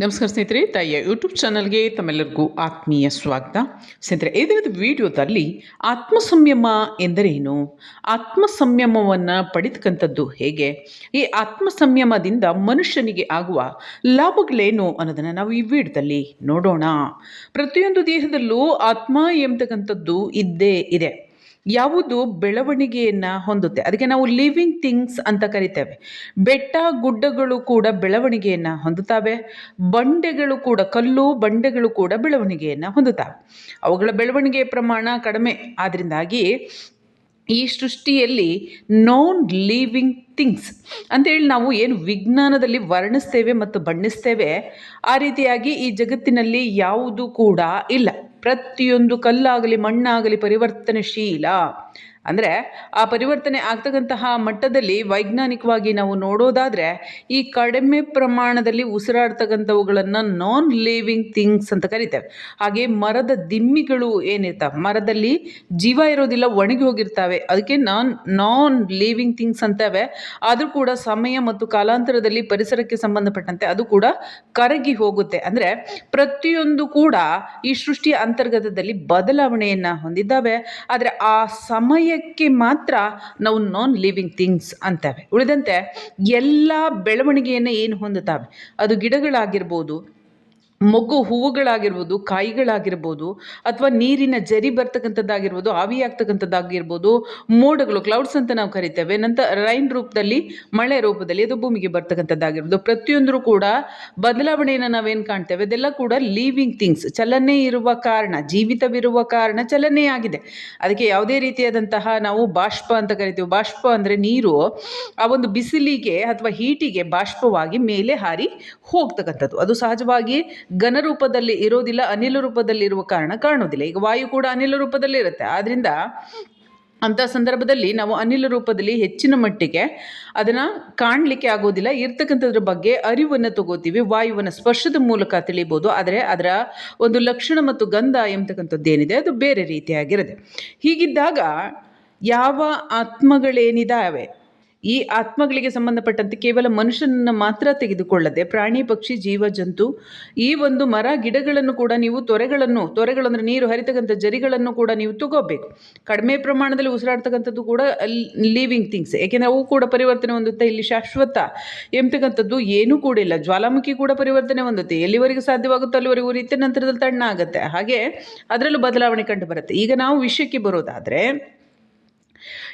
ನಮಸ್ಕಾರ ಸ್ನೇಹಿತರೆ, ತಾಯಿಯ ಯೂಟ್ಯೂಬ್ ಚಾನಲ್ಗೆ ತಮ್ಮೆಲ್ಲರಿಗೂ ಆತ್ಮೀಯ ಸ್ವಾಗತ. ಸ್ನೇಹಿತರೆ ದಿನದ ವಿಡಿಯೋದಲ್ಲಿ ಆತ್ಮ ಸಂಯಮ ಎಂದರೇನು ಆತ್ಮ ಸಂಯಮವನ್ನು ಹೇಗೆ? ಈ ಆತ್ಮ ಸಂಯಮದಿಂದ ಮನುಷ್ಯನಿಗೆ ಆಗುವ ಲಾಭಗಳೇನು ಅನ್ನೋದನ್ನು ನಾವು ಈ ವಿಡಿಯೋದಲ್ಲಿ ನೋಡೋಣ. ಪ್ರತಿಯೊಂದು ದೇಹದಲ್ಲೂ ಆತ್ಮ ಎಂಬತಕ್ಕಂಥದ್ದು ಇದ್ದೇ ಇದೆ. ಯಾವುದು ಬೆಳವಣಿಗೆಯನ್ನು ಹೊಂದುತ್ತೆ. ಅದಕ್ಕೆ ನಾವು ಲಿವಿಂಗ್ ಥಿಂಗ್ಸ್ ಅಂತ ಕರಿತೇವೆ. ಬೆಟ್ಟ ಗುಡ್ಡಗಳು ಕೂಡ ಬೆಳವಣಿಗೆಯನ್ನು ಹೊಂದುತ್ತವೆ. ಬಂಡೆಗಳು ಕೂಡ, ಕಲ್ಲು ಬಂಡೆಗಳು ಕೂಡ ಬೆಳವಣಿಗೆಯನ್ನು ಹೊಂದುತ್ತವೆ. ಅವುಗಳ ಬೆಳವಣಿಗೆಯ ಪ್ರಮಾಣ ಕಡಿಮೆ. ಆದ್ದರಿಂದಾಗಿ ಈ ಸೃಷ್ಟಿಯಲ್ಲಿ ನೋನ್ ಲಿವಿಂಗ್ ಥಿಂಗ್ಸ್ ಅಂತೇಳಿ ನಾವು ಏನು ವಿಜ್ಞಾನದಲ್ಲಿ ವರ್ಣಿಸ್ತೇವೆ ಮತ್ತು ಬಣ್ಣಿಸ್ತೇವೆ, ಆ ರೀತಿಯಾಗಿ ಈ ಜಗತ್ತಿನಲ್ಲಿ ಯಾವುದು ಕೂಡ ಇಲ್ಲ. ಪ್ರತಿಯೊಂದು ಕಲ್ಲಾಗಲಿ ಮಣ್ಣಾಗಲಿ ಪರಿವರ್ತನಶೀಲ. ಅಂದರೆ ಆ ಪರಿವರ್ತನೆ ಆಗ್ತಕ್ಕಂತಹ ಮಟ್ಟದಲ್ಲಿ ವೈಜ್ಞಾನಿಕವಾಗಿ ನಾವು ನೋಡೋದಾದರೆ ಈ ಕಡಿಮೆ ಪ್ರಮಾಣದಲ್ಲಿ ಉಸಿರಾಡ್ತಕ್ಕಂಥವುಗಳನ್ನು ನಾನ್ ಲಿವಿಂಗ್ ಥಿಂಗ್ಸ್ ಅಂತ ಕರಿತೇವೆ. ಹಾಗೆ ಮರದ ದಿಮ್ಮಿಗಳು ಏನಿರ್ತಾವೆ, ಮರದಲ್ಲಿ ಜೀವ ಇರೋದಿಲ್ಲ, ಒಣಗಿ ಹೋಗಿರ್ತವೆ, ಅದಕ್ಕೆ ನಾನ್ ನಾನ್ ಲಿವಿಂಗ್ ಥಿಂಗ್ಸ್ ಅಂತವೆ. ಆದರೂ ಕೂಡ ಸಮಯ ಮತ್ತು ಕಾಲಾಂತರದಲ್ಲಿ ಪರಿಸರಕ್ಕೆ ಸಂಬಂಧಪಟ್ಟಂತೆ ಅದು ಕೂಡ ಕರಗಿ ಹೋಗುತ್ತೆ. ಅಂದರೆ ಪ್ರತಿಯೊಂದು ಕೂಡ ಈ ಸೃಷ್ಟಿಯ ಅಂತರ್ಗತದಲ್ಲಿ ಬದಲಾವಣೆಯನ್ನು ಹೊಂದಿದ್ದಾವೆ. ಆದರೆ ಆ ಸಮಯಕ್ಕೆ ಮಾತ್ರ ನಾವು ನಾನ್ ಲಿವಿಂಗ್ ಥಿಂಗ್ಸ್ ಅಂತವೆ. ಉಳಿದಂತೆ ಎಲ್ಲ ಬೆಳವಣಿಗೆಯನ್ನು ಏನು ಹೊಂದುತ್ತವೆ? ಅದು ಗಿಡಗಳಾಗಿರ್ಬೋದು ಮೊಗ್ಗು ಹೂವುಗಳಾಗಿರ್ಬೋದು, ಕಾಯಿಗಳಾಗಿರ್ಬೋದು, ಅಥವಾ ನೀರಿನ ಜರಿ ಬರ್ತಕ್ಕಂಥದ್ದಾಗಿರ್ಬೋದು, ಆವಿಯಾಗ್ತಕ್ಕಂಥದ್ದಾಗಿರ್ಬೋದು, ಮೋಡಗಳು ಕ್ಲೌಡ್ಸ್ ಅಂತ ನಾವು ಕರಿತೇವೆ. ನಂತರ ರೈನ್ ರೂಪದಲ್ಲಿ, ಮಳೆ ರೂಪದಲ್ಲಿ ಅದು ಭೂಮಿಗೆ ಬರ್ತಕ್ಕಂಥದ್ದಾಗಿರ್ಬೋದು. ಪ್ರತಿಯೊಂದರೂ ಕೂಡ ಬದಲಾವಣೆಯನ್ನು ನಾವೇನು ಕಾಣ್ತೇವೆ? ಅದೆಲ್ಲ ಕೂಡ ಲೀವಿಂಗ್ ಥಿಂಗ್ಸ್ ಚಲನೆ ಇರುವ ಕಾರಣ, ಜೀವಿತವಿರುವ ಕಾರಣ ಚಲನೆ ಆಗಿದೆ. ಅದಕ್ಕೆ ಯಾವುದೇ ರೀತಿಯಾದಂತಹ ನಾವು ಬಾಷ್ಪ ಅಂತ ಕರಿತೀವಿ. ಬಾಷ್ಪ ಅಂದರೆ ನೀರು. ಆ ಒಂದು ಬಿಸಿಲಿಗೆ ಅಥವಾ ಹೀಟಿಗೆ ಬಾಷ್ಪವಾಗಿ ಮೇಲೆ ಹಾರಿ ಹೋಗ್ತಕ್ಕಂಥದ್ದು. ಅದು ಸಹಜವಾಗಿ ಘನ ರೂಪದಲ್ಲಿ ಇರೋದಿಲ್ಲ ಅನಿಲ ರೂಪದಲ್ಲಿ ಇರುವ ಕಾರಣ ಕಾಣೋದಿಲ್ಲ ಈಗ ವಾಯು ಕೂಡ ಅನಿಲ ರೂಪದಲ್ಲಿ ಇರುತ್ತೆ. ಆದ್ದರಿಂದ ಅಂತ ಸಂದರ್ಭದಲ್ಲಿ ನಾವು ಅನಿಲ ರೂಪದಲ್ಲಿ ಹೆಚ್ಚಿನ ಮಟ್ಟಿಗೆ ಅದನ್ನು ಕಾಣಲಿಕ್ಕೆ ಆಗೋದಿಲ್ಲ ಇರ್ತಕ್ಕಂಥದ್ರ ಬಗ್ಗೆ ಅರಿವನ್ನು ತಗೋತೀವಿ, ವಾಯುವನ್ನು ಸ್ಪರ್ಶದ ಮೂಲಕ ತಿಳಿಬೋದು. ಆದರೆ ಅದರ ಒಂದು ಲಕ್ಷಣ ಮತ್ತು ಗಂಧ ಎಂಬತಕ್ಕಂಥದ್ದು ಏನಿದೆ, ಅದು ಬೇರೆ ರೀತಿಯಾಗಿರುತ್ತೆ. ಹೀಗಿದ್ದಾಗ ಯಾವ ಆತ್ಮಗಳೇನಿದ್ದಾವೆ ಈ ಆತ್ಮಗಳಿಗೆ ಸಂಬಂಧಪಟ್ಟಂತೆ ಕೇವಲ ಮನುಷ್ಯನನ್ನು ಮಾತ್ರ ತೆಗೆದುಕೊಳ್ಳದೆ ಪ್ರಾಣಿ, ಪಕ್ಷಿ, ಜೀವ, ಜಂತು, ಈ ಒಂದು ಮರ, ಗಿಡಗಳನ್ನು ಕೂಡ ನೀವು ತೊರೆಗಳನ್ನು, ತೊರೆಗಳು ಅಂದರೆ ನೀರು ಹರಿತಕ್ಕಂಥ ಜರಿಗಳನ್ನು ಕೂಡ ನೀವು ತಗೋಬೇಕು. ಕಡಿಮೆ ಪ್ರಮಾಣದಲ್ಲಿ ಉಸಿರಾಡ್ತಕ್ಕಂಥದ್ದು ಕೂಡ ಲಿವಿಂಗ್ ಥಿಂಗ್ಸ್ ಏಕೆಂದರೆ ಅವು ಕೂಡ ಪರಿವರ್ತನೆ ಹೊಂದುತ್ತೆ, ಇಲ್ಲಿ ಶಾಶ್ವತ ಎಂಬತಕ್ಕಂಥದ್ದು ಏನೂ ಕೂಡ ಇಲ್ಲ. ಜ್ವಾಲಾಮುಖಿ ಕೂಡ ಪರಿವರ್ತನೆ ಹೊಂದುತ್ತೆ. ಎಲ್ಲಿವರೆಗೆ ಸಾಧ್ಯವಾಗುತ್ತೋ ಅಲ್ಲಿವರೆಗೂ ಉರಿಯುತ್ತೆ ನಂತರದಲ್ಲಿ ತಣ್ಣ ಆಗುತ್ತೆ ಹಾಗೆ ಅದರಲ್ಲೂ ಬದಲಾವಣೆ ಕಂಡು ಬರುತ್ತೆ. ಈಗ ನಾವು ವಿಷಯಕ್ಕೆ ಬರೋದಾದರೆ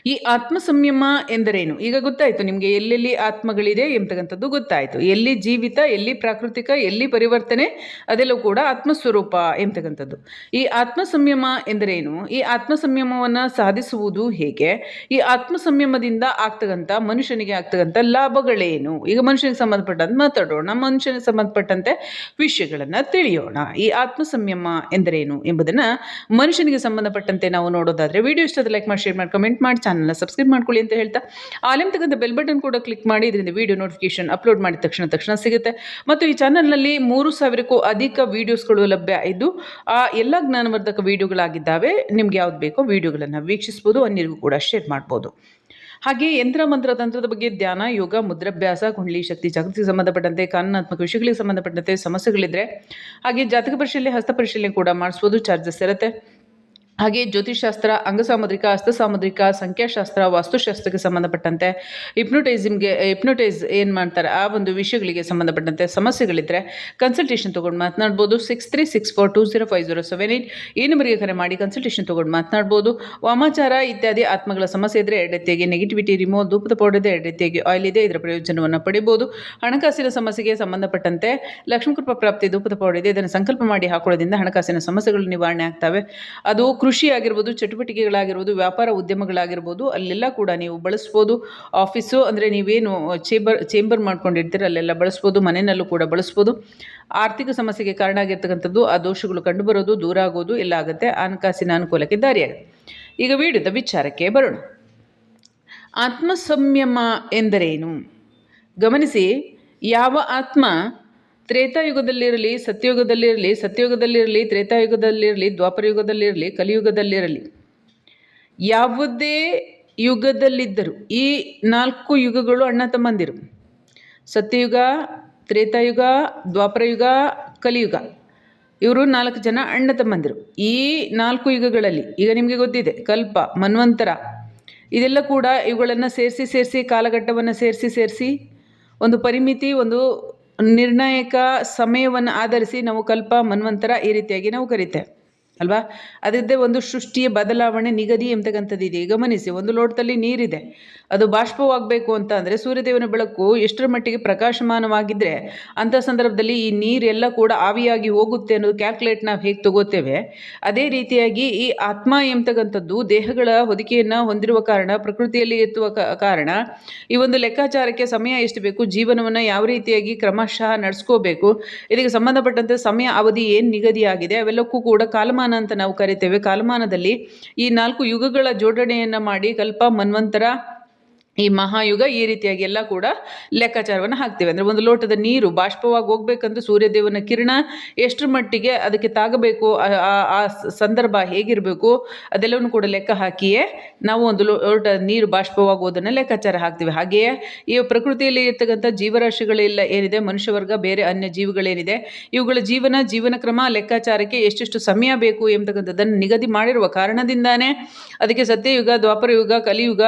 ಈ ಆತ್ಮ ಸಂಯಮ ಎಂದರೇನು? ಈಗ ಗೊತ್ತಾಯಿತು ನಿಮಗೆ ಎಲ್ಲೆಲ್ಲಿ ಆತ್ಮಗಳಿದೆ ಎಂಬತಕ್ಕಂಥದ್ದು ಗೊತ್ತಾಯಿತು. ಎಲ್ಲಿ ಜೀವಿತ, ಎಲ್ಲಿ ಪ್ರಾಕೃತಿಕ, ಎಲ್ಲಿ ಪರಿವರ್ತನೆ, ಅದೆಲ್ಲವೂ ಕೂಡ ಆತ್ಮಸ್ವರೂಪ ಎಂಬತಕ್ಕಂಥದ್ದು ಈ ಆತ್ಮ ಸಂಯಮ ಎಂದರೇನು? ಈ ಆತ್ಮ ಸಂಯಮವನ್ನು ಸಾಧಿಸುವುದು ಹೇಗೆ? ಈ ಆತ್ಮ ಸಂಯಮದಿಂದ ಆಗ್ತಕ್ಕಂಥ ಮನುಷ್ಯನಿಗೆ ಆಗ್ತಕ್ಕಂಥ ಲಾಭಗಳೇನು? ಈಗ ಮನುಷ್ಯನಿಗೆ ಸಂಬಂಧಪಟ್ಟಂತೆ ಮಾತಾಡೋಣ. ಮನುಷ್ಯನಿಗೆ ಸಂಬಂಧಪಟ್ಟಂತೆ ವಿಷಯಗಳನ್ನು ತಿಳಿಯೋಣ. ಈ ಆತ್ಮ ಸಂಯಮ ಎಂದರೇನು ಎಂಬುದನ್ನು ಮನುಷ್ಯನಿಗೆ ಸಂಬಂಧಪಟ್ಟಂತೆ ನಾವು ನೋಡೋದಾದರೆ, ವಿಡಿಯೋ ಇಷ್ಟದ ಲೈಕ್ ಮಾಡಿ ಶೇರ್ ಮಾಡಿ ಕಮೆಂಟ್ ಮಾಡಿ ಚಾನಲ್ನ ಸಬ್ಸ್ಕ್ರೈಬ್ ಮಾಡ್ಕೊಳ್ಳಿ ಅಂತ ಹೇಳ್ತಾ ಆಲಿಮ್ ತಗಂತ ಬೆಲ್ ಬಟನ್ ಕೂಡ ಕ್ಲಿಕ್ ಮಾಡಿ ಇದರಿಂದ ವಿಡಿಯೋ ನೋಟಿಫಿಕೇಶನ್ ಅಪ್ಲೋಡ್ ಮಾಡಿದ ತಕ್ಷಣ ತಕ್ಷಣ ಸಿಗುತ್ತೆ. ಮತ್ತು ಈ ಚಾನಲ್ನಲ್ಲಿ ಮೂರು ಸಾವಿರಕ್ಕೂ ಅಧಿಕ ವೀಡಿಯೋಸ್ಗಳು ಲಭ್ಯ ಇದ್ದು, ಆ ಎಲ್ಲ ಜ್ಞಾನವರ್ಧಕ ವೀಡಿಯೋಗಳಾಗಿದ್ದಾವೆ ನಿಮ್ಗೆ ಯಾವ್ದು ಬೇಕೋ ವೀಡಿಯೋಗಳನ್ನು ವೀಕ್ಷಿಸ್ಬೋದು, ಅನ್ಯರಿಗೂ ಕೂಡ ಶೇರ್ ಮಾಡ್ಬೋದು. ಹಾಗೆ ಯಂತ್ರ ಮಂತ್ರ ತಂತ್ರದ ಬಗ್ಗೆ ಧ್ಯಾನ, ಯೋಗ, ಮುದ್ರಾಭ್ಯಾಸ, ಕುಂಡಲಿ, ಶಕ್ತಿ, ಜಾಗೃತಿಗೆ ಸಂಬಂಧಪಟ್ಟಂತೆ, ಕಾನೂನಾತ್ಮಕ ವಿಷಯಗಳಿಗೆ ಸಂಬಂಧಪಟ್ಟಂತೆ ಸಮಸ್ಯೆಗಳಿದ್ರೆ, ಹಾಗೆ ಜಾತಕ ಪರಿಶೀಲನೆ, ಹಸ್ತ ಪರಿಶೀಲನೆ ಕೂಡ ಮಾಡಿಸ್ಬೋದು. ಚಾರ್ಜಸ್ ಇರುತ್ತೆ. ಹಾಗೆ ಜ್ಯೋತಿಷಾಸ್ತ್ರ ಅಂಗಸಾಮುದ್ರಿಕ, ಹಸ್ತಸಾಮುದ್ರಿಕ, ಸಂಖ್ಯಾಶಾಸ್ತ್ರ, ವಾಸ್ತುಶಾಸ್ತ್ರಕ್ಕೆ ಸಂಬಂಧಪಟ್ಟಂತೆ ಹಿಪ್ನೋಟೈಸಿಮ್ಗೆ, ಹಿಪ್ನೋಟೈಸ್ ಏನು ಮಾಡ್ತಾರೆ? ಆ ಒಂದು ವಿಷಯಗಳಿಗೆ ಸಂಬಂಧಪಟ್ಟಂತೆ ಸಮಸ್ಯೆಗಳಿದ್ದರೆ ಕನ್ಸಲ್ಟೇಷನ್ ತೊಗೊಂಡು ಮಾತನಾಡ್ಬೋದು. Six three six four two zero five zero seven eight ಈ ನಂಬರಿಗೆ ಕರೆ ಮಾಡಿ ಕನ್ಸಲ್ಟೇಷನ್ ತೊಗೊಂಡು ಮಾತನಾಡ್ಬೋದು. ವಾಮಾಚಾರ ಇತ್ಯಾದಿ ಆತ್ಮಗಳ ಸಮಸ್ಯೆ ಇದ್ದರೆ ಎಡತೆಗೆ ನೆಗೆಟಿವಿಟಿ ರಿಮೋ ಧೂಪದ ಪೌಡರ್ ಇದೆ ಎರಡು ರೀತಿಯಾಗಿ ಆಯಿಲ್ ಇದೆ. ಇದರ ಪ್ರಯೋಜನವನ್ನು ಪಡಿಬೋದು. ಹಣಕಾಸಿನ ಸಮಸ್ಯೆಗೆ ಸಂಬಂಧಪಟ್ಟಂತೆ ಲಕ್ಷ್ಮೀಕೃಪ ಪ್ರಾಪ್ತಿ ಧೂಪದ ಪೌಡರ್ ಇದೆ. ಇದನ್ನು ಸಂಕಲ್ಪ ಮಾಡಿ ಹಾಕೊಳ್ಳೋದ್ರಿಂದ ಹಣಕಾಸಿನ ಸಮಸ್ಯೆಗಳು ನಿವಾರಣೆ ಆಗ್ತವೆ. ಅದು ಆಗಿರ್ಬೋದು ಚಟುವಟಿಕೆಗಳಾಗಿರ್ಬೋದು, ವ್ಯಾಪಾರ ಉದ್ಯಮಗಳಾಗಿರ್ಬೋದು, ಅಲ್ಲೆಲ್ಲ ಕೂಡ ನೀವು ಬಳಸ್ಬೋದು. ಆಫೀಸು ಅಂದರೆ ನೀವೇನು ಚೇಂಬರ್ ಚೇಂಬರ್ ಮಾಡ್ಕೊಂಡಿರ್ತೀರ, ಅಲ್ಲೆಲ್ಲ ಬಳಸ್ಬೋದು, ಮನೆಯಲ್ಲೂ ಕೂಡ ಬಳಸ್ಬೋದು. ಆರ್ಥಿಕ ಸಮಸ್ಯೆಗೆ ಕಾರಣ ಆಗಿರ್ತಕ್ಕಂಥದ್ದು, ಆ ದೋಷಗಳು ಕಂಡುಬರೋದು, ದೂರ ಆಗೋದು, ಎಲ್ಲ ಆಗುತ್ತೆ. ಹಣಕಾಸಿನ ಅನುಕೂಲಕ್ಕೆ ದಾರಿಯಾಗುತ್ತೆ. ಈಗ ವಿಡಿಯೋದ ವಿಚಾರಕ್ಕೆ ಬರೋಣ. ಆತ್ಮ ಸಂಯಮ ಎಂದರೇನು? ಗಮನಿಸಿ, ಯಾವ ಆತ್ಮ ತ್ರೇತಾಯುಗದಲ್ಲಿರಲಿ, ಸತ್ಯಯುಗದಲ್ಲಿರಲಿ ಸತ್ಯಯುಗದಲ್ಲಿರಲಿ, ತ್ರೇತಾಯುಗದಲ್ಲಿರಲಿ, ದ್ವಾಪರಯುಗದಲ್ಲಿರಲಿ, ಕಲಿಯುಗದಲ್ಲಿರಲಿ. ಯಾವುದೇ ಯುಗದಲ್ಲಿದ್ದರು ಈ ನಾಲ್ಕು ಯುಗಗಳು ಅಣ್ಣ ತಮ್ಮಂದಿರು. ಸತ್ಯಯುಗ, ತ್ರೇತಾಯುಗ, ದ್ವಾಪರಯುಗ, ಕಲಿಯುಗ. ಇವರು ನಾಲ್ಕು ಜನ ಅಣ್ಣ ತಮ್ಮಂದಿರು. ಈ ನಾಲ್ಕು ಯುಗಗಳಲ್ಲಿ, ಈಗ ನಿಮಗೆ ಗೊತ್ತಿದೆ, ಕಲ್ಪ, ಮನ್ವಂತರ, ಇದೆಲ್ಲ ಕೂಡ ಇವುಗಳನ್ನು ಸೇರಿಸಿ ಸೇರಿಸಿ, ಕಾಲಘಟ್ಟವನ್ನು ಸೇರಿಸಿ ಸೇರಿಸಿ, ಒಂದು ಪರಿಮಿತಿ, ಒಂದು ನಿರ್ಣಾಯಕ ಸಮಯವನ್ನು ಆಧರಿಸಿ ನಾವು ಕಲ್ಪ ಮನ್ವಂತರ ಈ ರೀತಿಯಾಗಿ ನಾವು ಕರಿತೇವೆ. ಅಲ್ವಾ? ಅದರದ್ದೇ ಒಂದು ಸೃಷ್ಟಿಯ ಬದಲಾವಣೆ ನಿಗದಿ ಎಂಬತಕ್ಕಂಥದ್ದು ಇದೆ. ಗಮನಿಸಿ, ಒಂದು ಲೋಟದಲ್ಲಿ ನೀರಿದೆ. ಅದು ಬಾಷ್ಪವಾಗಬೇಕು ಅಂತ ಅಂದರೆ ಸೂರ್ಯದೇವನ ಬೆಳಕು ಎಷ್ಟರ ಮಟ್ಟಿಗೆ ಪ್ರಕಾಶಮಾನವಾಗಿದ್ದರೆ ಅಂಥ ಸಂದರ್ಭದಲ್ಲಿ ಈ ನೀರೆಲ್ಲ ಕೂಡ ಆವಿಯಾಗಿ ಹೋಗುತ್ತೆ ಅನ್ನೋದು ಕ್ಯಾಲ್ಕುಲೇಟ್ ನಾವು ಹೇಗೆ ತಗೋತೇವೆ. ಅದೇ ರೀತಿಯಾಗಿ ಈ ಆತ್ಮ ಎಂಬತಕ್ಕಂಥದ್ದು ದೇಹಗಳ ಹೊದಿಕೆಯನ್ನು ಹೊಂದಿರುವ ಕಾರಣ, ಪ್ರಕೃತಿಯಲ್ಲಿ ಎತ್ತುವ ಕಾರಣ, ಈ ಒಂದು ಲೆಕ್ಕಾಚಾರಕ್ಕೆ ಸಮಯ ಎಷ್ಟು ಬೇಕು, ಜೀವನವನ್ನು ಯಾವ ರೀತಿಯಾಗಿ ಕ್ರಮಶಃ ನಡೆಸ್ಕೋಬೇಕು, ಇದಕ್ಕೆ ಸಂಬಂಧಪಟ್ಟಂತೆ ಸಮಯ ಅವಧಿ ಏನು ನಿಗದಿಯಾಗಿದೆ, ಅವೆಲ್ಲಕ್ಕೂ ಕೂಡ ಕಾಲಮಾನ ಅಂತ ನಾವು ಕರಿತೇವೆ. ಕಾಲಮಾನದಲ್ಲಿ ಈ ನಾಲ್ಕು ಯುಗಗಳ ಜೋಡಣೆಯನ್ನು ಮಾಡಿ ಕಲ್ಪ ಮನ್ವಂತರ ಈ ಮಹಾಯುಗ ಈ ರೀತಿಯಾಗಿ ಎಲ್ಲ ಕೂಡ ಲೆಕ್ಕಾಚಾರವನ್ನು ಹಾಕ್ತೇವೆ. ಅಂದರೆ ಒಂದು ಲೋಟದ ನೀರು, ಬಾಷ್ಪವಾಗಿ ಹೋಗ್ಬೇಕಂದ್ರೆ ಸೂರ್ಯದೇವನ ಕಿರಣ ಎಷ್ಟರ ಮಟ್ಟಿಗೆ ಅದಕ್ಕೆ ತಾಗಬೇಕು, ಆ ಸಂದರ್ಭ ಹೇಗಿರಬೇಕು ಅದೆಲ್ಲವನ್ನು ಕೂಡ ಲೆಕ್ಕ ಹಾಕಿಯೇ ನಾವು ಒಂದು ಲೋಟ ನೀರು ಬಾಷ್ಪವಾಗುವುದನ್ನು ಲೆಕ್ಕಾಚಾರ ಹಾಕ್ತೀವಿ. ಹಾಗೆಯೇ ಈ ಪ್ರಕೃತಿಯಲ್ಲಿ ಇರ್ತಕ್ಕಂಥ ಜೀವರಾಶಿಗಳೆಲ್ಲ ಏನಿದೆ? ಮನುಷ್ಯ ವರ್ಗ ಬೇರೆ ಅನ್ಯ ಜೀವಿಗಳೇನಿದೆ? ಇವುಗಳ ಜೀವನ ಜೀವನ ಕ್ರಮ, ಲೆಕ್ಕಾಚಾರಕ್ಕೆ ಎಷ್ಟೆಷ್ಟು ಸಮಯ ಬೇಕು ಎಂಬತಕ್ಕಂಥದ್ದನ್ನು ನಿಗದಿ ಮಾಡಿರುವ ಕಾರಣದಿಂದಾನೇ ಅದಕ್ಕೆ ಸತ್ಯಯುಗ, ದ್ವಾಪರಯುಗ, ಕಲಿಯುಗ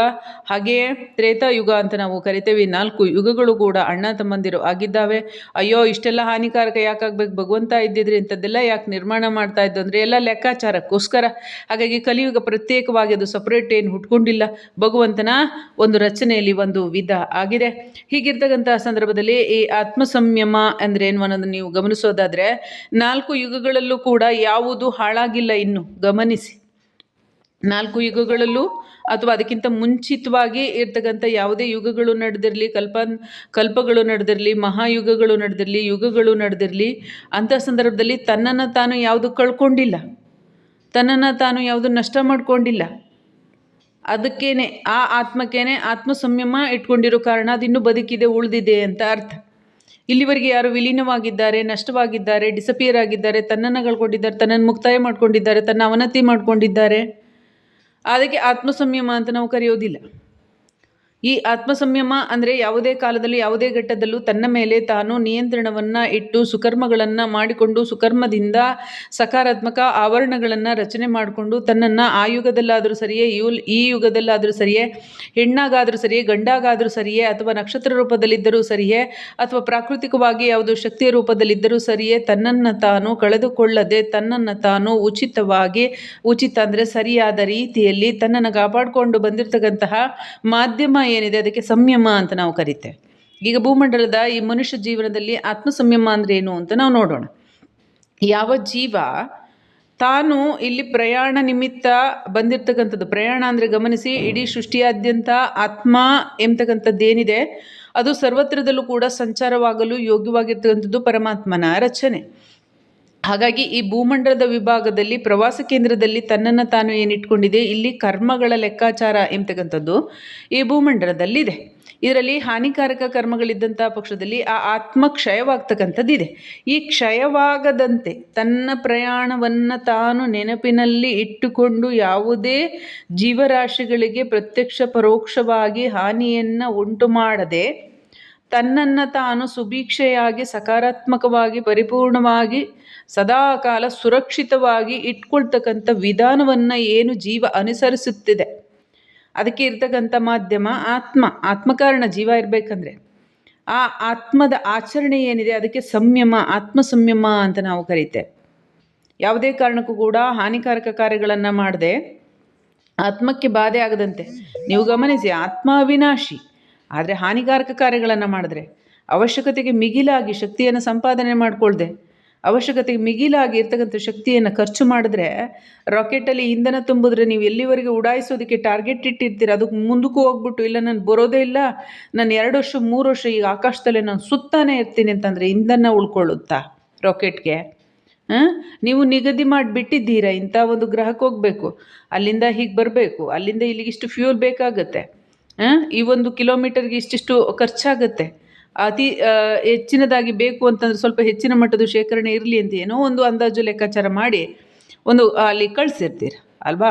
ಹಾಗೆಯೇ ತ್ರೇತಾಯುಗ ಅಂತ ನಾವು ಕರಿತೇವೆ. ನಾಲ್ಕು ಯುಗಗಳು ಕೂಡ ಅಣ್ಣ ತಮ್ಮಂದಿರು ಆಗಿದ್ದಾವೆ. ಅಯ್ಯೋ, ಇಷ್ಟೆಲ್ಲ ಹಾನಿಕಾರಕ ಯಾಕಾಗಬೇಕು? ಭಗವಂತ ಇದ್ದಿದ್ರೆ ಇಂಥದ್ದೆಲ್ಲ ಯಾಕೆ ನಿರ್ಮಾಣ ಮಾಡ್ತಾ ಇದ್ದು? ಅಂದರೆ ಎಲ್ಲ ಲೆಕ್ಕಾಚಾರಕ್ಕೋಸ್ಕರ. ಹಾಗಾಗಿ ಕಲಿಯುಗ ಪ್ರತ್ಯೇಕವಾಗಿ ಅದು ಸಪ್ರೇಟ್ ಏನು ಹುಟ್ಕೊಂಡಿಲ್ಲ. ಭಗವಂತನ ಒಂದು ರಚನೆಯಲ್ಲಿ ಒಂದು ವಿಧ ಆಗಿದೆ. ಹೀಗಿರ್ತಕ್ಕಂತಹ ಸಂದರ್ಭದಲ್ಲಿ ಈ ಆತ್ಮ ಸಂಯಮ ಅಂದರೆ ಏನು ಅನ್ನೋದನ್ನು ನೀವು ಗಮನಿಸೋದಾದರೆ ನಾಲ್ಕು ಯುಗಗಳಲ್ಲೂ ಕೂಡ ಯಾವುದು ಹಾಳಾಗಿಲ್ಲ ಇನ್ನು. ಗಮನಿಸಿ. ನಾಲ್ಕು ಯುಗಗಳಲ್ಲೂ ಅಥವಾ ಅದಕ್ಕಿಂತ ಮುಂಚಿತವಾಗಿ ಇರ್ತಕ್ಕಂಥ ಯಾವುದೇ ಯುಗಗಳು ನಡೆದಿರಲಿ ಕಲ್ಪ ಕಲ್ಪಗಳು ನಡೆದಿರಲಿ, ಮಹಾಯುಗಗಳು ನಡೆದಿರಲಿ, ಯುಗಗಳು ನಡೆದಿರಲಿ, ಅಂಥ ಸಂದರ್ಭದಲ್ಲಿ ತನ್ನನ್ನು ತಾನು ಯಾವುದು ಕಳ್ಕೊಂಡಿಲ್ಲ. ತನ್ನನ್ನು ತಾನು ಯಾವುದು ನಷ್ಟ ಮಾಡಿಕೊಂಡಿಲ್ಲ. ಅದಕ್ಕೇನೆ, ಆ ಆತ್ಮಕ್ಕೇನೆ ಆತ್ಮ ಸಂಯಮ ಇಟ್ಕೊಂಡಿರೋ ಕಾರಣ ಅದು ಇನ್ನೂ ಬದುಕಿದೆ, ಉಳಿದಿದೆ ಅಂತ ಅರ್ಥ. ಇಲ್ಲಿವರೆಗೆ ಯಾರು ವಿಲೀನವಾಗಿದ್ದಾರೆ, ನಷ್ಟವಾಗಿದ್ದಾರೆ ಡಿಸಪಿಯರ್ ಆಗಿದ್ದಾರೆ, ತನ್ನನ್ನು ಕಳ್ಕೊಂಡಿದ್ದಾರೆ, ತನ್ನನ್ನು ಮುಕ್ತಾಯ ಮಾಡ್ಕೊಂಡಿದ್ದಾರೆ, ತನ್ನ ಅವನತಿ ಮಾಡ್ಕೊಂಡಿದ್ದಾರೆ ಅದಕ್ಕೆ ಆತ್ಮ ಸಂಯಮ ಅಂತ ನಾವು ಕರೆಯೋದಿಲ್ಲ. ಈ ಆತ್ಮ ಸಂಯಮ ಅಂದರೆ ಯಾವುದೇ ಕಾಲದಲ್ಲಿ ಯಾವುದೇ ಘಟ್ಟದಲ್ಲೂ ತನ್ನ ಮೇಲೆ ತಾನು ನಿಯಂತ್ರಣವನ್ನು ಇಟ್ಟು ಸುಕರ್ಮಗಳನ್ನು ಮಾಡಿಕೊಂಡು ಸುಕರ್ಮದಿಂದ ಸಕಾರಾತ್ಮಕ ಆವರಣಗಳನ್ನು ರಚನೆ ಮಾಡಿಕೊಂಡು ತನ್ನನ್ನು ಆ ಯುಗದಲ್ಲಾದರೂ ಸರಿಯೇ ಈ ಯುಗದಲ್ಲಾದರೂ ಸರಿಯೇ, ಹೆಣ್ಣಾಗಾದರೂ ಸರಿಯೇ, ಗಂಡಾಗಾದರೂ ಸರಿಯೇ, ಅಥವಾ ನಕ್ಷತ್ರ ರೂಪದಲ್ಲಿದ್ದರೂ ಸರಿಯೇ, ಅಥವಾ ಪ್ರಾಕೃತಿಕವಾಗಿ ಯಾವುದೋ ಶಕ್ತಿಯ ರೂಪದಲ್ಲಿದ್ದರೂ ಸರಿಯೇ, ತನ್ನನ್ನು ತಾನು ಕಳೆದುಕೊಳ್ಳದೆ, ತನ್ನನ್ನು ತಾನು ಉಚಿತವಾಗಿ, ಉಚಿತ ಅಂದರೆ ಸರಿಯಾದ ರೀತಿಯಲ್ಲಿ ತನ್ನನ್ನು ಕಾಪಾಡಿಕೊಂಡು ಬಂದಿರತಕ್ಕಂತಹ ಮಾಧ್ಯಮ ಏನಿದೆ ಅದಕ್ಕೆ ಸಂಯಮ ಅಂತ ನಾವು ಕರಿತೇವೆ. ಈಗ ಭೂಮಂಡಲದ ಈ ಮನುಷ್ಯ ಜೀವನದಲ್ಲಿ ಆತ್ಮ ಸಂಯಮ ಅಂದ್ರೆ ಏನು ಅಂತ ನಾವು ನೋಡೋಣ. ಯಾವ ಜೀವ ತಾನು ಇಲ್ಲಿ ಪ್ರಯಾಣ ನಿಮಿತ್ತ ಬಂದಿರತಕ್ಕಂಥದ್ದು, ಪ್ರಯಾಣ ಅಂದರೆ ಗಮನಿಸಿ ಇಡೀ ಸೃಷ್ಟಿಯಾದ್ಯಂತ ಆತ್ಮ ಎಂಬತಕ್ಕಂಥದ್ದೇನಿದೆ ಅದು ಸರ್ವತ್ರದಲ್ಲೂ ಕೂಡ ಸಂಚಾರವಾಗಲು ಯೋಗ್ಯವಾಗಿರ್ತಕ್ಕಂಥದ್ದು ಪರಮಾತ್ಮನ ರಚನೆ. ಹಾಗಾಗಿ ಈ ಭೂಮಂಡಲದ ವಿಭಾಗದಲ್ಲಿ ಪ್ರವಾಸ ಕೇಂದ್ರದಲ್ಲಿ ತನ್ನನ್ನು ತಾನು ಏನಿಟ್ಕೊಂಡಿದೆ, ಇಲ್ಲಿ ಕರ್ಮಗಳ ಲೆಕ್ಕಾಚಾರ ಎಂಬತಕ್ಕಂಥದ್ದು ಈ ಭೂಮಂಡಲದಲ್ಲಿದೆ. ಇದರಲ್ಲಿ ಹಾನಿಕಾರಕ ಕರ್ಮಗಳಿದ್ದಂಥ ಪಕ್ಷದಲ್ಲಿ ಆ ಆತ್ಮ ಕ್ಷಯವಾಗ್ತಕ್ಕಂಥದ್ದಿದೆ ಈ ಕ್ಷಯವಾಗದಂತೆ ತನ್ನ ಪ್ರಯಾಣವನ್ನು ತಾನು ನೆನಪಿನಲ್ಲಿ ಇಟ್ಟುಕೊಂಡು ಯಾವುದೇ ಜೀವರಾಶಿಗಳಿಗೆ ಪ್ರತ್ಯಕ್ಷ ಪರೋಕ್ಷವಾಗಿ ಹಾನಿಯನ್ನು ಉಂಟು ಮಾಡದೆ ತನ್ನನ್ನು ತಾನು ಸುಭೀಕ್ಷೆಯಾಗಿ, ಸಕಾರಾತ್ಮಕವಾಗಿ, ಪರಿಪೂರ್ಣವಾಗಿ, ಸದಾಕಾಲ ಸುರಕ್ಷಿತವಾಗಿ ಇಟ್ಕೊಳ್ತಕ್ಕಂಥ ವಿಧಾನವನ್ನು ಏನು ಜೀವ ಅನುಸರಿಸುತ್ತಿದೆ. ಅದಕ್ಕೆ ಇರ್ತಕ್ಕಂಥ ಮಾಧ್ಯಮ ಆತ್ಮ, ಆತ್ಮಕಾರಣ ಜೀವ ಇರಬೇಕಂದ್ರೆ, ಆ ಆತ್ಮದ ಆಚರಣೆ ಏನಿದೆ ಅದಕ್ಕೆ ಸಂಯಮ ಆತ್ಮ ಸಂಯಮ ಅಂತ ನಾವು ಕರಿತೇವೆ ಯಾವುದೇ ಕಾರಣಕ್ಕೂ ಕೂಡ ಹಾನಿಕಾರಕ ಕಾರ್ಯಗಳನ್ನು ಮಾಡದೆ ಆತ್ಮಕ್ಕೆ ಬಾಧೆ ಆಗದಂತೆ. ನೀವು ಗಮನಿಸಿ ಆತ್ಮ ಅವಿನಾಶಿ ಆದರೆ ಹಾನಿಕಾರಕ ಕಾರ್ಯಗಳನ್ನು ಮಾಡಿದ್ರೆ, ಅವಶ್ಯಕತೆಗೆ ಮಿಗಿಲಾಗಿ ಶಕ್ತಿಯನ್ನು ಸಂಪಾದನೆ ಮಾಡಿಕೊಳ್ಳದೆ ಅವಶ್ಯಕತೆಗೆ ಮಿಗಿಲಾಗಿ ಇರ್ತಕ್ಕಂಥ ಶಕ್ತಿಯನ್ನು ಖರ್ಚು ಮಾಡಿದ್ರೆ ರಾಕೆಟಲ್ಲಿ ಇಂಧನ ತುಂಬಿದ್ರೆ ನೀವು ಎಲ್ಲಿವರೆಗೆ ಉಡಾಯಿಸೋದಕ್ಕೆ ಟಾರ್ಗೆಟ್ ಇಟ್ಟಿರ್ತೀರ, ಅದಕ್ಕೆ ಮುಂದಕ್ಕೂ ಹೋಗ್ಬಿಟ್ಟು, ಇಲ್ಲ ನಾನು ಬರೋದೇ ಇಲ್ಲ, ನಾನು ಎರಡು ವರ್ಷ, ಮೂರು ವರ್ಷ ಈಗ ಆಕಾಶದಲ್ಲಿ ನಾನು ಸುತ್ತಾನೆ ಇರ್ತೀನಿ ಅಂತಂದರೆ ಇಂಧನ ಉಳ್ಕೊಳ್ಳುತ್ತಾ ರಾಕೆಟ್ಗೆ ನೀವು ನಿಗದಿ ಮಾಡಿಬಿಟ್ಟಿದ್ದೀರಾ ಇಂಥ ಒಂದು ಗ್ರಹಕ್ಕೆ ಹೋಗಬೇಕು, ಅಲ್ಲಿಂದ ಹೀಗೆ ಬರಬೇಕು, ಅಲ್ಲಿಂದ ಇಲ್ಲಿಗೆ ಇಷ್ಟು ಫ್ಯೂಲ್ ಬೇಕಾಗತ್ತೆ. ಈ ಒಂದು ಕಿಲೋಮೀಟರ್ಗೆ ಇಷ್ಟಿಷ್ಟು ಖರ್ಚಾಗುತ್ತೆ. ಅತಿ ಹೆಚ್ಚಿನದಾಗಿ ಬೇಕು ಅಂತಂದ್ರೆ ಸ್ವಲ್ಪ ಹೆಚ್ಚಿನ ಮಟ್ಟದ ಶೇಖರಣೆ ಇರಲಿ ಅಂತ ಏನೋ ಒಂದು ಅಂದಾಜು ಲೆಕ್ಕಾಚಾರ ಮಾಡಿ ಒಂದು ಅಲ್ಲಿ ಕಳಿಸಿರ್ತೀರ, ಅಲ್ವಾ?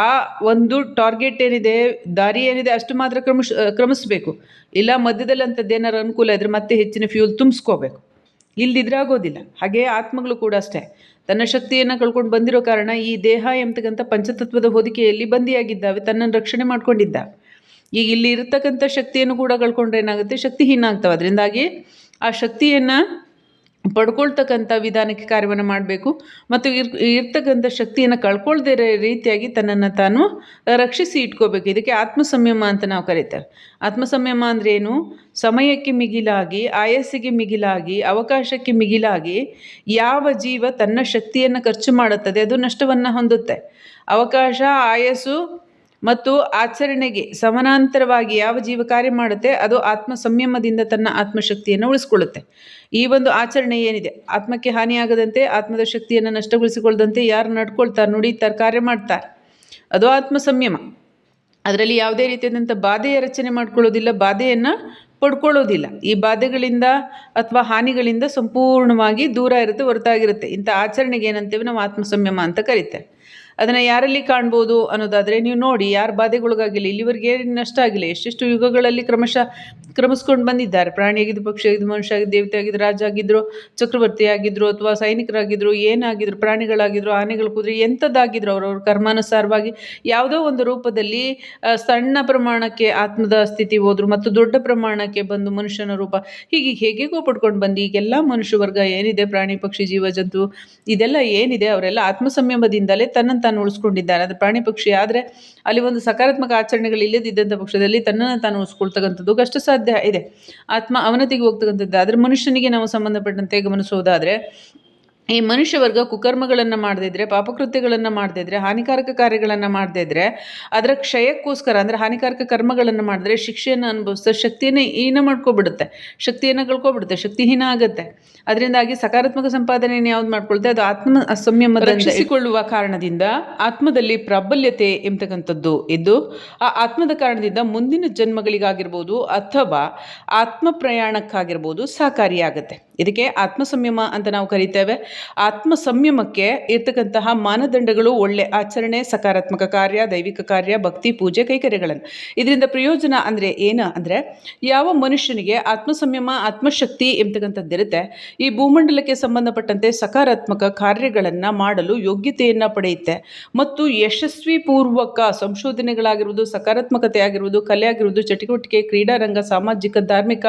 ಆ ಒಂದು ಟಾರ್ಗೆಟ್ ಏನಿದೆ, ದಾರಿ ಏನಿದೆ, ಅಷ್ಟು ಮಾತ್ರ ಕ್ರಮಿಸ್ ಕ್ರಮಿಸಬೇಕು. ಇಲ್ಲ ಮಧ್ಯದಲ್ಲಿ ಅಂಥದ್ದು ಏನಾರು ಅನುಕೂಲ ಇದ್ದರೆ ಮತ್ತೆ ಹೆಚ್ಚಿನ ಫ್ಯೂಲ್ ತುಂಬಿಸ್ಕೋಬೇಕು. ಇಲ್ದಿದ್ರೆ ಆಗೋದಿಲ್ಲ. ಹಾಗೆ ಆತ್ಮಗಳು ಕೂಡ ಅಷ್ಟೇ. ತನ್ನ ಶಕ್ತಿಯನ್ನು ಕಳ್ಕೊಂಡು ಬಂದಿರೋ ಕಾರಣ ಈ ದೇಹ ಎಂಬತಕ್ಕಂಥ ಪಂಚತತ್ವದ ಹೊದಿಕೆಯಲ್ಲಿ ಬಂದಿಯಾಗಿದ್ದಾವೆ, ತನ್ನನ್ನು ರಕ್ಷಣೆ ಮಾಡ್ಕೊಂಡಿದ್ದ ಈಗ ಇಲ್ಲಿ ಇರತಕ್ಕಂಥ ಶಕ್ತಿಯನ್ನು ಕೂಡ ಕಳ್ಕೊಂಡ್ರೆ ಏನಾಗುತ್ತೆ? ಶಕ್ತಿಹೀನ ಆಗ್ತವೆ ಅದರಿಂದಾಗಿ ಆ ಶಕ್ತಿಯನ್ನು ಪಡ್ಕೊಳ್ತಕ್ಕಂಥ ವಿಧಾನಕ್ಕೆ ಕಾರ್ಯವನ್ನು ಮಾಡಬೇಕು. ಮತ್ತು ಇರ್, ಇರ್ತಕ್ಕಂಥ ಶಕ್ತಿಯನ್ನು ಕಳ್ಕೊಳ್ದೇ ಇರೋ ರೀತಿಯಾಗಿ ತನ್ನನ್ನು ತಾನು ರಕ್ಷಿಸಿ ಇಟ್ಕೋಬೇಕು. ಇದಕ್ಕೆ ಆತ್ಮ ಅಂತ ನಾವು ಕರೀತೇವೆ. ಆತ್ಮ ಸಂಯಮ ಏನು? ಸಮಯಕ್ಕೆ ಮಿಗಿಲಾಗಿ, ಆಯಸ್ಸಿಗೆ ಮಿಗಿಲಾಗಿ, ಅವಕಾಶಕ್ಕೆ ಮಿಗಿಲಾಗಿ ಯಾವ ಜೀವ ತನ್ನ ಶಕ್ತಿಯನ್ನು ಖರ್ಚು ಮಾಡುತ್ತದೆ, ಅದು ನಷ್ಟವನ್ನು ಹೊಂದುತ್ತೆ. ಅವಕಾಶ, ಆಯಸ್ಸು ಮತ್ತು ಆಚರಣೆಗೆ ಸಮಾನಾಂತರವಾಗಿ ಯಾವ ಜೀವ ಕಾರ್ಯ ಮಾಡುತ್ತೆ, ಅದು ಆತ್ಮ ಸಂಯಮದಿಂದ ತನ್ನ ಆತ್ಮಶಕ್ತಿಯನ್ನು ಉಳಿಸ್ಕೊಳ್ಳುತ್ತೆ. ಈ ಒಂದು ಆಚರಣೆ ಏನಿದೆ? ಆತ್ಮಕ್ಕೆ ಹಾನಿಯಾಗದಂತೆ, ಆತ್ಮದ ಶಕ್ತಿಯನ್ನು ನಷ್ಟಗೊಳಿಸಿಕೊಳ್ಳದಂತೆ ಯಾರು ನಡ್ಕೊಳ್ತಾರೆ, ನುಡಿತಾರೆ, ಕಾರ್ಯ ಮಾಡ್ತಾರೆ? ಅದು ಆತ್ಮ ಸಂಯಮ ಅದರಲ್ಲಿ ಯಾವುದೇ ರೀತಿಯಾದಂಥ ಬಾಧೆಯ ರಚನೆ ಮಾಡ್ಕೊಳ್ಳೋದಿಲ್ಲ, ಬಾಧೆಯನ್ನು ಪಡ್ಕೊಳ್ಳೋದಿಲ್ಲ. ಈ ಬಾಧೆಗಳಿಂದ ಅಥವಾ ಹಾನಿಗಳಿಂದ ಸಂಪೂರ್ಣವಾಗಿ ದೂರ ಇರುತ್ತೆ, ಹೊರತಾಗಿರುತ್ತೆ. ಇಂಥ ಆಚರಣೆಗೆ ಏನಂತೇವೆ ನಾವು ಆತ್ಮ ಸಂಯಮ ಅಂತ ಕರಿತೇವೆ. ಅದನ್ನು ಯಾರಲ್ಲಿ ಕಾಣ್ಬೋದು ಅನ್ನೋದಾದರೆ ನೀವು ನೋಡಿ ಯಾರು ಬಾಧೆಗೊಳಗಾಗಿಲ್ಲ, ಇಲ್ಲಿವರೆಗೆ ನಷ್ಟ ಆಗಿಲ್ಲ, ಎಷ್ಟೆಷ್ಟು ಯುಗಗಳಲ್ಲಿ ಕ್ರಮಶಃ ಕ್ರಮಿಸ್ಕೊಂಡು ಬಂದಿದ್ದಾರೆ. ಪ್ರಾಣಿ ಆಗಿದ್ದು ಪಕ್ಷಿ ಆಗಿದ್ದು ಮನುಷ್ಯ ಆಗಿದ್ದು ದೇವತೆ ಆಗಿದ್ದು ರಾಜ ಆಗಿದ್ರು ಚಕ್ರವರ್ತಿ ಆಗಿದ್ರು ಅಥವಾ ಸೈನಿಕರಾಗಿದ್ದರು ಏನಾಗಿದ್ರು, ಪ್ರಾಣಿಗಳಾಗಿದ್ರು, ಆನೆಗಳು ಕುದುರೆ ಎಂಥದ್ದಾಗಿದ್ರು ಅವರವ್ರ ಕರ್ಮಾನುಸಾರವಾಗಿ ಯಾವುದೋ ಒಂದು ರೂಪದಲ್ಲಿ ಸಣ್ಣ ಪ್ರಮಾಣಕ್ಕೆ ಆತ್ಮದ ಸ್ಥಿತಿ ಹೋದರು ಮತ್ತು ದೊಡ್ಡ ಪ್ರಮಾಣಕ್ಕೆ ಬಂದು ಮನುಷ್ಯನ ರೂಪ. ಹೀಗೆ ಹೇಗೆಗೋ ಪಡ್ಕೊಂಡು ಬಂದು? ಈಗೆಲ್ಲ ಮನುಷ್ಯ ವರ್ಗ ಏನಿದೆ? ಪ್ರಾಣಿ, ಪಕ್ಷಿ, ಜೀವ, ಜಂತು ಇದೆಲ್ಲ ಏನಿದೆ? ಅವರೆಲ್ಲ ಆತ್ಮ ಸಂಯಮದಿಂದಲೇ ತನ್ನನ್ನು ತಾನು ಉಳಿಸ್ಕೊಂಡಿದ್ದಾನೆ. ಅದು ಪ್ರಾಣಿ ಪಕ್ಷಿ. ಆದರೆ ಅಲ್ಲಿ ಒಂದು ಸಕಾರಾತ್ಮಕ ಆಚರಣೆಗಳು ಇಲ್ಲದಿದ್ದಂಥ ಪಕ್ಷದಲ್ಲಿ ತನ್ನನ್ನು ತಾನು ಉಳಿಸ್ಕೊಳ್ತಕ್ಕಂಥದ್ದು ಕಷ್ಟ ಸಾಧ್ಯ ಇದೆ. ಆತ್ಮ ಅವನತಿಗೆ ಹೋಗ್ತಕ್ಕಂಥದ್ದು. ಆದರೆ ಮನುಷ್ಯನಿಗೆ ನಾವು ಸಂಬಂಧಪಟ್ಟಂತೆ ಗಮನಿಸೋದಾದರೆ ಈ ಮನುಷ್ಯ ವರ್ಗ ಕುಕರ್ಮಗಳನ್ನು ಮಾಡದಿದ್ರೆ ಪಾಪಕೃತ್ಯಗಳನ್ನು ಮಾಡದಿದ್ರೆ ಹಾನಿಕಾರಕ ಕಾರ್ಯಗಳನ್ನು ಮಾಡದಿದ್ರೆ ಅದರ ಕ್ಷಯಕ್ಕೋಸ್ಕರ ಅಂದರೆ ಹಾನಿಕಾರಕ ಕರ್ಮಗಳನ್ನು ಮಾಡಿದ್ರೆ ಶಿಕ್ಷೆಯನ್ನು ಅನುಭವಿಸ್ತಾ ಶಕ್ತಿಯನ್ನೇ ಹೀನ ಮಾಡ್ಕೊಬಿಡುತ್ತೆ. ಶಕ್ತಿಯನ್ನು ಕಳ್ಕೊಬಿಡುತ್ತೆ, ಶಕ್ತಿಹೀನ ಆಗುತ್ತೆ. ಅದರಿಂದಾಗಿ ಸಕಾರಾತ್ಮಕ ಸಂಪಾದನೆಯನ್ನು ಯಾವ್ದು ಮಾಡ್ಕೊಳ್ತೆ? ಅದು ಆತ್ಮ ಸಂಯಮ ರಕ್ಷಿಸಿಕೊಳ್ಳುವ ಕಾರಣದಿಂದ ಆತ್ಮದಲ್ಲಿ ಪ್ರಾಬಲ್ಯತೆ ಎಂಬತಕ್ಕಂಥದ್ದು ಇದ್ದು ಆ ಆತ್ಮದ ಕಾರಣದಿಂದ ಮುಂದಿನ ಜನ್ಮಗಳಿಗಾಗಿರ್ಬೋದು ಅಥವಾ ಆತ್ಮ ಪ್ರಯಾಣಕ್ಕಾಗಿರ್ಬೋದು ಸಹಕಾರಿಯಾಗುತ್ತೆ ಇದಕ್ಕೆ ಆತ್ಮ ಸಂಯಮ ಅಂತ ನಾವು ಕರಿತೇವೆ. ಆತ್ಮ ಸಂಯಮಕ್ಕೆ ಇರ್ತಕ್ಕಂತಹ ಮಾನದಂಡಗಳು ಒಳ್ಳೆ ಆಚರಣೆ, ಸಕಾರಾತ್ಮಕ ಕಾರ್ಯ, ದೈವಿಕ ಕಾರ್ಯ, ಭಕ್ತಿ, ಪೂಜೆ, ಕೈಕರ್ಯಗಳನ್ನು. ಇದರಿಂದ ಪ್ರಯೋಜನ ಅಂದರೆ ಏನು ಅಂದರೆ ಯಾವ ಮನುಷ್ಯನಿಗೆ ಆತ್ಮ ಸಂಯಮ ಆತ್ಮಶಕ್ತಿ ಎಂಬತಕ್ಕಂಥದ್ದಿರುತ್ತೆ, ಈ ಭೂಮಂಡಲಕ್ಕೆ ಸಂಬಂಧಪಟ್ಟಂತೆ ಸಕಾರಾತ್ಮಕ ಕಾರ್ಯಗಳನ್ನು ಮಾಡಲು ಯೋಗ್ಯತೆಯನ್ನು ಪಡೆಯುತ್ತೆ. ಮತ್ತು ಯಶಸ್ವಿ ಪೂರ್ವಕ ಸಂಶೋಧನೆಗಳಾಗಿರುವುದು ಸಕಾರಾತ್ಮಕತೆ ಆಗಿರುವುದು ಕಲೆ ಆಗಿರುವುದು ಚಟುವಟಿಕೆ, ಕ್ರೀಡಾರಂಗ, ಸಾಮಾಜಿಕ, ಧಾರ್ಮಿಕ,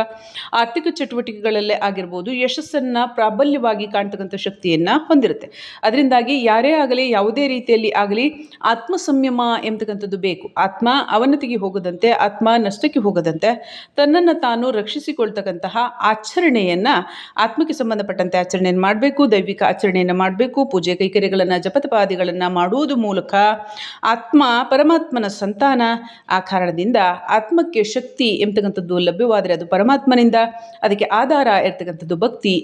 ಆರ್ಥಿಕ ಚಟುವಟಿಕೆಗಳಲ್ಲೇ ಆಗಿರ್ಬೋದು ಯಶಸ್ಸನ್ನು ಪ್ರಾಬಲ್ಯವಾಗಿ ಕಾಣ್ತಕ್ಕಂಥ ಶಕ್ತಿಯನ್ನು ಹೊಂದಿರುತ್ತೆ. ಅದರಿಂದಾಗಿ ಯಾರೇ ಆಗಲಿ, ಯಾವುದೇ ರೀತಿಯಲ್ಲಿ ಆಗಲಿ ಆತ್ಮ ಸಂಯಮ ಎಂಬತಕ್ಕಂಥದ್ದು ಬೇಕು. ಆತ್ಮ ಅವನತಿಗೆ ಹೋಗದಂತೆ, ಆತ್ಮ ನಷ್ಟಕ್ಕೆ ಹೋಗದಂತೆ ತನ್ನನ್ನು ತಾನು ರಕ್ಷಿಸಿಕೊಳ್ತಕ್ಕಂತಹ ಆಚರಣೆಯನ್ನು, ಆತ್ಮಕ್ಕೆ ಸಂಬಂಧಪಟ್ಟಂತೆ ಆಚರಣೆಯನ್ನು ಮಾಡಬೇಕು, ದೈವಿಕ ಆಚರಣೆಯನ್ನು ಮಾಡಬೇಕು, ಪೂಜೆ ಕೈಕರ್ಯಗಳನ್ನು, ಜಪತಪಾದಿಗಳನ್ನು ಮಾಡುವುದು ಮೂಲಕ ಆತ್ಮ ಪರಮಾತ್ಮನ ಸಂತಾನ ಆ ಕಾರಣದಿಂದ ಆತ್ಮಕ್ಕೆ ಶಕ್ತಿ ಎಂಬತಕ್ಕಂಥದ್ದು ಲಭ್ಯವಾದರೆ ಅದು ಪರಮಾತ್ಮನಿಂದ, ಅದಕ್ಕೆ ಆಧಾರ ಇರ್ತಕ್ಕಂಥದ್ದು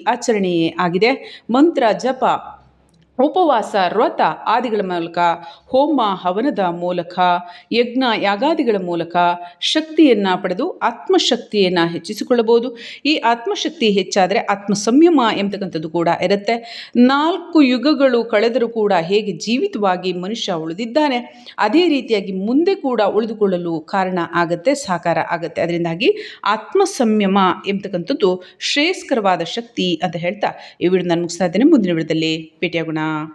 ಆಚರಣೆಯೇ ಆಗಿದೆ. ಮಂತ್ರ ಜಪ. ಉಪವಾಸ, ವ್ರತ ಆದಿಗಳ ಮೂಲಕ, ಹೋಮ, ಹವನದ ಮೂಲಕ, ಯಜ್ಞ, ಯಾಗಾದಿಗಳ ಮೂಲಕ ಶಕ್ತಿಯನ್ನು ಪಡೆದು ಆತ್ಮಶಕ್ತಿಯನ್ನು ಹೆಚ್ಚಿಸಿಕೊಳ್ಳಬಹುದು. ಈ ಆತ್ಮಶಕ್ತಿ ಹೆಚ್ಚಾದರೆ ಆತ್ಮ ಸಂಯಮ ಎಂಬತಕ್ಕಂಥದ್ದು ಕೂಡ ಇರುತ್ತೆ. ನಾಲ್ಕು ಯುಗಗಳು ಕಳೆದರೂ ಕೂಡ ಹೇಗೆ ಜೀವಿತವಾಗಿ ಮನುಷ್ಯ ಉಳಿದಿದ್ದಾನೆ, ಅದೇ ರೀತಿಯಾಗಿ ಮುಂದೆ ಕೂಡ ಉಳಿದುಕೊಳ್ಳಲು ಕಾರಣ ಆಗುತ್ತೆ, ಸಾಕಾರ ಆಗುತ್ತೆ. ಅದರಿಂದಾಗಿ ಆತ್ಮ ಸಂಯಮ ಎಂಬತಕ್ಕಂಥದ್ದು ಶ್ರೇಯಸ್ಕರವಾದ ಶಕ್ತಿ ಅಂತ ಹೇಳ್ತಾ ಈ ವಿಡಿಯೋ ನಾನು ಮುಗಿಸ್ತಾ ಇದ್ದೇನೆ. ಮುಂದಿನ ವಿಡಿಯೋದಲ್ಲಿ ಭೇಟಿಯಾಗೋಣ. на